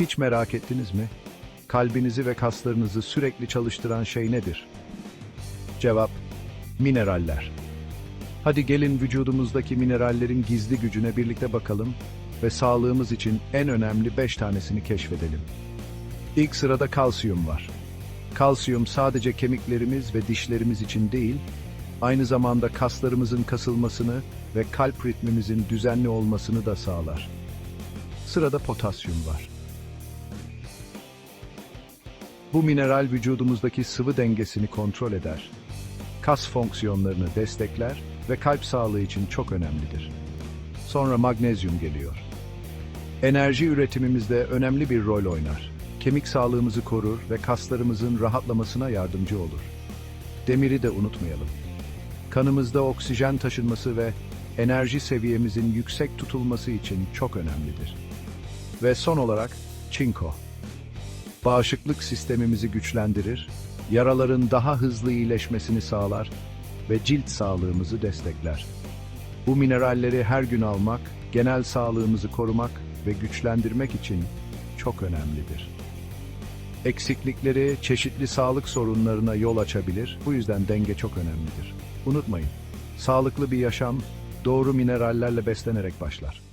Hiç merak ettiniz mi? Kalbinizi ve kaslarınızı sürekli çalıştıran şey nedir? Cevap, mineraller. Hadi gelin vücudumuzdaki minerallerin gizli gücüne birlikte bakalım ve sağlığımız için en önemli 5 tanesini keşfedelim. İlk sırada kalsiyum var. Kalsiyum sadece kemiklerimiz ve dişlerimiz için değil, aynı zamanda kaslarımızın kasılmasını ve kalp ritmimizin düzenli olmasını da sağlar. Sırada potasyum var. Bu mineral vücudumuzdaki sıvı dengesini kontrol eder. Kas fonksiyonlarını destekler ve kalp sağlığı için çok önemlidir. Sonra magnezyum geliyor. Enerji üretimimizde önemli bir rol oynar. Kemik sağlığımızı korur ve kaslarımızın rahatlamasına yardımcı olur. Demiri de unutmayalım. Kanımızda oksijen taşınması ve enerji seviyemizin yüksek tutulması için çok önemlidir. Ve son olarak çinko. Bağışıklık sistemimizi güçlendirir, yaraların daha hızlı iyileşmesini sağlar ve cilt sağlığımızı destekler. Bu mineralleri her gün almak, genel sağlığımızı korumak ve güçlendirmek için çok önemlidir. Eksiklikleri çeşitli sağlık sorunlarına yol açabilir, bu yüzden denge çok önemlidir. Unutmayın, sağlıklı bir yaşam doğru minerallerle beslenerek başlar.